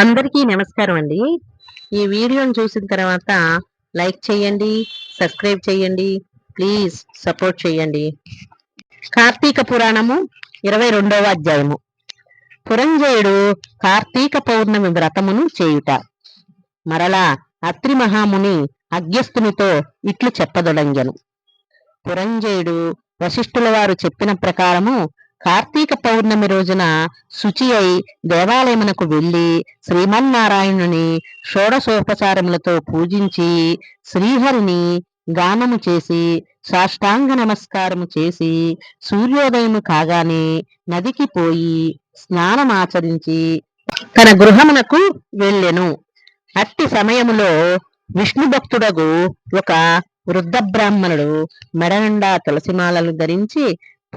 అందరికీ నమస్కారం అండి. ఈ వీడియోను చూసిన తర్వాత లైక్ చేయండి సబ్స్క్రైబ్ చేయండి ప్లీజ్ సపోర్ట్ చేయండి. కార్తీక పురాణము ఇరవై రెండవ అధ్యాయము. పురంజయుడు కార్తీక పౌర్ణమి వ్రతమును చేయుట. మరలా అత్రి మహాముని అగ్యస్తునితో ఇట్లు చెప్పదొడంగెను. పురంజయుడు వశిష్ఠుల వారు చెప్పిన ప్రకారము కార్తీక పౌర్ణమి రోజున శుచి అయి దేవాలయమునకు వెళ్ళి శ్రీమన్నారాయణుని షోడశోపచారములతో పూజించి శ్రీహరిని గానము చేసి సాష్టాంగ నమస్కారము చేసి సూర్యోదయము కాగానే నదికి పోయి స్నానమాచరించి తన గృహమునకు వెళ్ళెను. అట్టి సమయములో విష్ణు భక్తుడగు ఒక వృద్ధ బ్రాహ్మణుడు మెడనుండా తులసిమాలలు ధరించి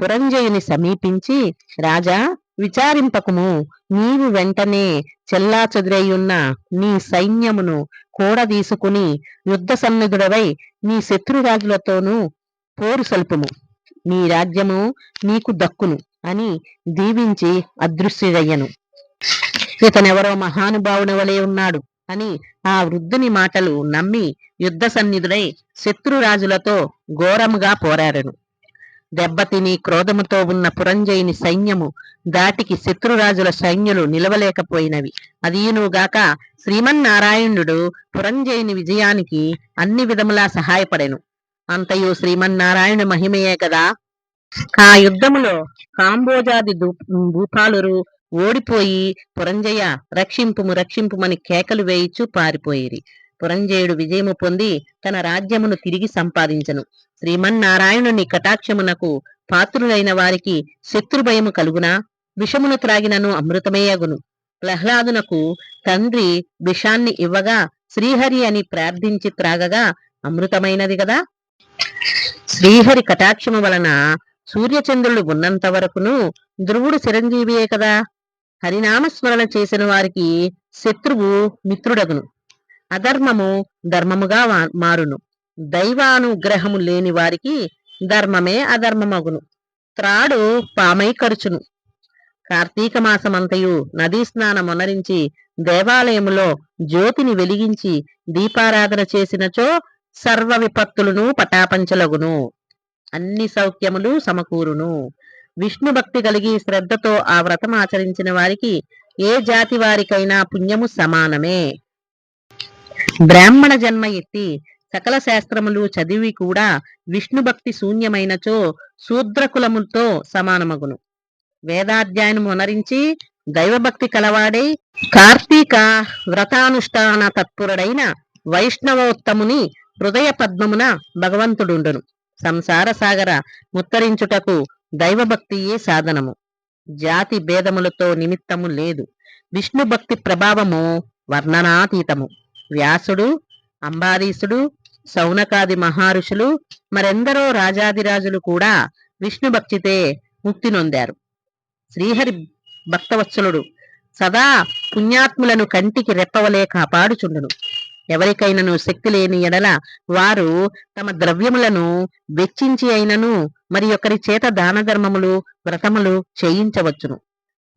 పురంజయుని సమీపించి రాజా విచారింపకుము. నీవు వెంటనే చెల్లాచెదురయ్యున్న నీ సైన్యమును కూడదీసుకుని యుద్ధ సన్నిధుడవై నీ శత్రురాజులతోనూ పోరు సల్పుము. నీ రాజ్యము నీకు దక్కును అని దీవించి అదృశ్యుడయ్యను. ఇతనెవరో మహానుభావుని వలె ఉన్నాడు అని ఆ వృద్ధుని మాటలు నమ్మి యుద్ధ సన్నిధుడై శత్రురాజులతో ఘోరముగా పోరాడను. దెబ్బతిని క్రోధముతో ఉన్న పురంజయుని సైన్యము దాటికి శత్రురాజుల సైన్యులు నిలవలేకపోయినవి. అదీనుగాక శ్రీమన్నారాయణుడు పురంజయుని విజయానికి అన్ని విధములా సహాయపడెను. అంతయు శ్రీమన్నారాయణ మహిమయే కదా. ఆ యుద్ధములో కాంబోజాది భూపాలురు ఓడిపోయి పురంజయ రక్షింపుము రక్షింపుమని కేకలు వేయిచు పారిపోయిరి. పురంజయుడు విజయము పొంది తన రాజ్యమును తిరిగి సంపాదించను. శ్రీమన్నారాయణుని కటాక్షమునకు పాత్రులైన వారికి శత్రుభయము కలుగునా? విషమును త్రాగినను అమృతమేయగును. ప్రహ్లాదునకు తండ్రి విషాన్ని ఇవ్వగా శ్రీహరి అని ప్రార్థించి త్రాగగా అమృతమైనది కదా శ్రీహరి కటాక్షము వలన సూర్యచంద్రులు ఉన్నంత వరకును ధ్రువుడు చిరంజీవియే కదా? హరినామస్మరణ చేసిన వారికి శత్రువు మిత్రుడగును. అధర్మము ధర్మముగా మారును. దైవానుగ్రహము లేని వారికి ధర్మమే అధర్మమగును. త్రాడు పామై ఖర్చును కార్తీక మాసమంతయు నదీ స్నానమునరించి దేవాలయములో జ్యోతిని వెలిగించి దీపారాధన చేసినచో సర్వ విపత్తులను పటాపంచలగును. అన్ని సౌఖ్యములు సమకూరును. విష్ణు భక్తి కలిగి శ్రద్ధతో ఆ వ్రతం ఆచరించిన వారికి ఏ జాతి వారికైనా పుణ్యము సమానమే. బ్రాహ్మణ జన్మ ఎత్తి సకల శాస్త్రములు చదివి కూడా విష్ణు భక్తి శూన్యమైనచో శూద్రకులముతో సమానమగును. వేదాధ్యాయనం అనరించి దైవభక్తి కలవాడై కార్తీక వ్రతానుష్ఠాన తత్పురుడైన వైష్ణవోత్తముని హృదయ పద్మమున భగవంతుడుండును. సంసార సాగర ముత్తరించుటకు దైవభక్తియే సాధనము. జాతి భేదములతో నిమిత్తము లేదు. విష్ణు భక్తి ప్రభావము వర్ణనాతీతము. వ్యాసుడు అంబారీసుడు సౌనకాది మహర్షులు మరెందరో రాజాదిరాజులు కూడా విష్ణు భక్తితే ముక్తి నొందారు. శ్రీహరి భక్తవత్సలుడు సదా పుణ్యాత్ములను కంటికి రెప్పవలే కాపాడుచుండును. ఎవరికైనను శక్తి లేని ఎడల వారు తమ ద్రవ్యములను వెచ్చించి అయినను మరి ఒకరి చేత దాన ధర్మములు వ్రతములు చేయించవచ్చును.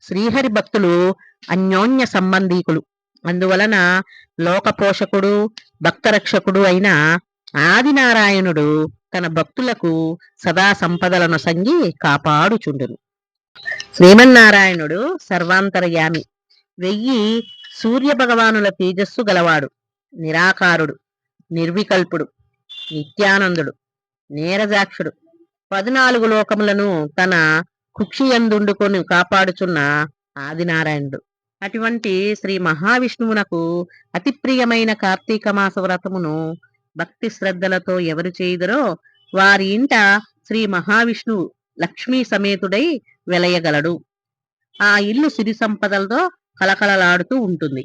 శ్రీహరి భక్తులు అన్యోన్య సంబంధీకులు. అందువలన లోకపోషకుడు భక్తరక్షకుడు అయిన ఆదినారాయణుడు తన భక్తులకు సదా సంపదలను సంగి కాపాడుచుండును. శ్రీమన్నారాయణుడు సర్వాంతరయామి. వెయ్యి సూర్య భగవానుల తేజస్సు గలవాడు నిరాకారుడు నిర్వికల్పుడు నిత్యానందుడు నేరజాక్షుడు. పద్నాలుగు లోకములను తన కుక్షియందుండుకొని కాపాడుచున్న ఆదినారాయణుడు. అటువంటి శ్రీ మహావిష్ణువునకు అతి ప్రియమైన కార్తీక మాస వ్రతమును భక్తి శ్రద్ధలతో ఎవరు చేయుదరో వారి ఇంట శ్రీ మహావిష్ణువు లక్ష్మీ సమేతుడై వెలయగలడు. ఆ ఇల్లు సిరి సంపదలతో కలకలలాడుతూ ఉంటుంది.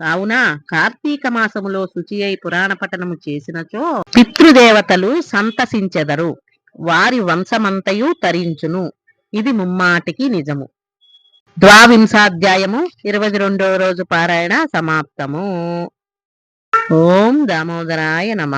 కావున కార్తీక మాసములో శుచి అయి పురాణ పఠనము చేసినచో పితృదేవతలు సంతసించెదరు. వారి వంశమంతయు తరించును. ఇది ముమ్మాటికి నిజము. ద్వావింశాధ్యాయము ఇరవై రెండవ రోజు పారాయణ సమాప్తము. ఓం దామోదరాయ నమ.